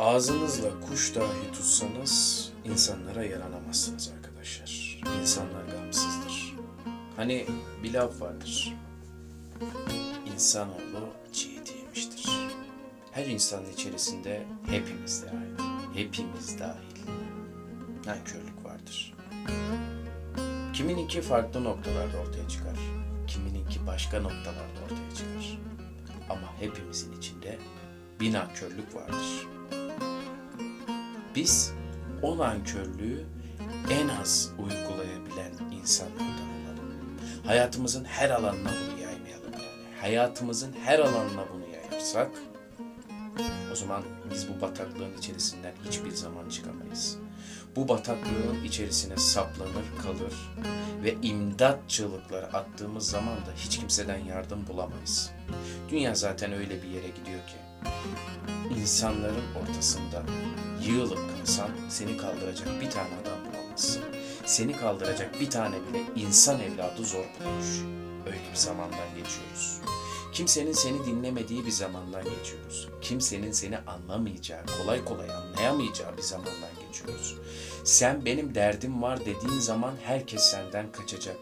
Ağzınızla kuş dahi tutsanız insanlara yaranamazsınız arkadaşlar. İnsanlar gamsızdır. Hani bir laf vardır. İnsanoğlu çiğ eti yemiştir. Her insanın içerisinde hepimiz dahil, hepimiz dahil nankörlük vardır. Kimininki farklı noktalarda ortaya çıkar. Kimininki başka noktalarda ortaya çıkar. Ama hepimizin içinde bir nankörlük vardır. Biz o nankörlüğü en az uygulayabilen insanlardan olalım. Hayatımızın her alanına bunu yaymayalım yani. Hayatımızın her alanına bunu yayarsak o zaman biz bu bataklığın içerisinden hiçbir zaman çıkamayız. Bu bataklığın içerisine saplanır kalır ve imdat çığlıkları attığımız zaman da hiç kimseden yardım bulamayız. Dünya zaten öyle bir yere gidiyor ki insanların ortasında yığılıp kalsan seni kaldıracak bir tane adam bulamazsın. Seni kaldıracak bir tane bile insan evladı zor bulmuş. Öyle bir zamandan geçiyoruz. Kimsenin seni dinlemediği bir zamandan geçiyoruz. Kimsenin seni anlamayacağı, kolay kolay anlayamayacağı bir zamandan geçiyoruz. Sen benim derdim var dediğin zaman herkes senden kaçacak.